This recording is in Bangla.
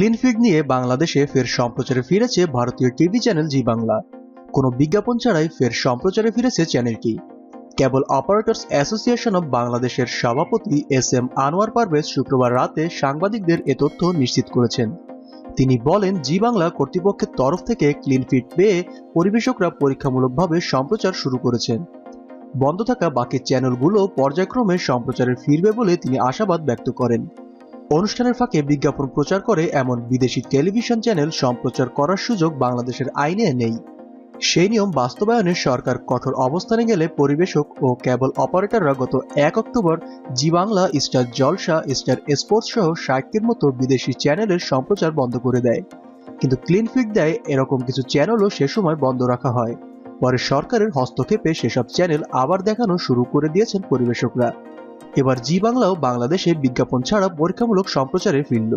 ক্লিনফিড নিয়ে বাংলাদেশে ফের সম্প্রচারে ফিরেছে ভারতীয় টিভি চ্যানেল জি বাংলা। কোনো বিজ্ঞাপন ছাড়াই ফের সম্প্রচারে ফিরেছে চ্যানেলটি। কেবল অপারেটরস অ্যাসোসিয়েশন অব বাংলাদেশের সভাপতি এস এম আনোয়ার পারভেজ শুক্রবার রাতে সাংবাদিকদের এ তথ্য নিশ্চিত করেছেন। তিনি বলেন, জি বাংলা কর্তৃপক্ষের তরফ থেকে ক্লিনফিট পেয়ে পরিবেশকরা পরীক্ষামূলকভাবে সম্প্রচার শুরু করেছেন। বন্ধ থাকা বাকি চ্যানেলগুলো পর্যায়ক্রমে সম্প্রচারে ফিরবে বলে তিনি আশাবাদ ব্যক্ত করেন। অনুষ্ঠানের ফাঁকে বিজ্ঞাপন প্রচার করে এমন বিদেশি টেলিভিশন চ্যানেল সম্প্রচার করার সুযোগ বাংলাদেশের আইনে নেই। সেই নিয়ম বাস্তবায়নে সরকার কঠোর অবস্থানে গেলে পরিবেশক ও কেবল অপারেটররা গত এক October Zee Bangla Star Jalsha, Star Sports সহ ষাটটির মতো বিদেশি চ্যানেলের সম্প্রচার বন্ধ করে দেয়। কিন্তু ক্লিনফিট দেয়, এরকম কিছু চ্যানেলও সে সময় বন্ধ রাখা হয়। পরে সরকারের হস্তক্ষেপে সেসব চ্যানেল আবার দেখানো শুরু করে দিয়েছেন পরিবেশকরা। এবার জি বাংলাও বাংলাদেশে বিজ্ঞাপন ছাড়া পরীক্ষামূলক সম্প্রচারে ফিরল।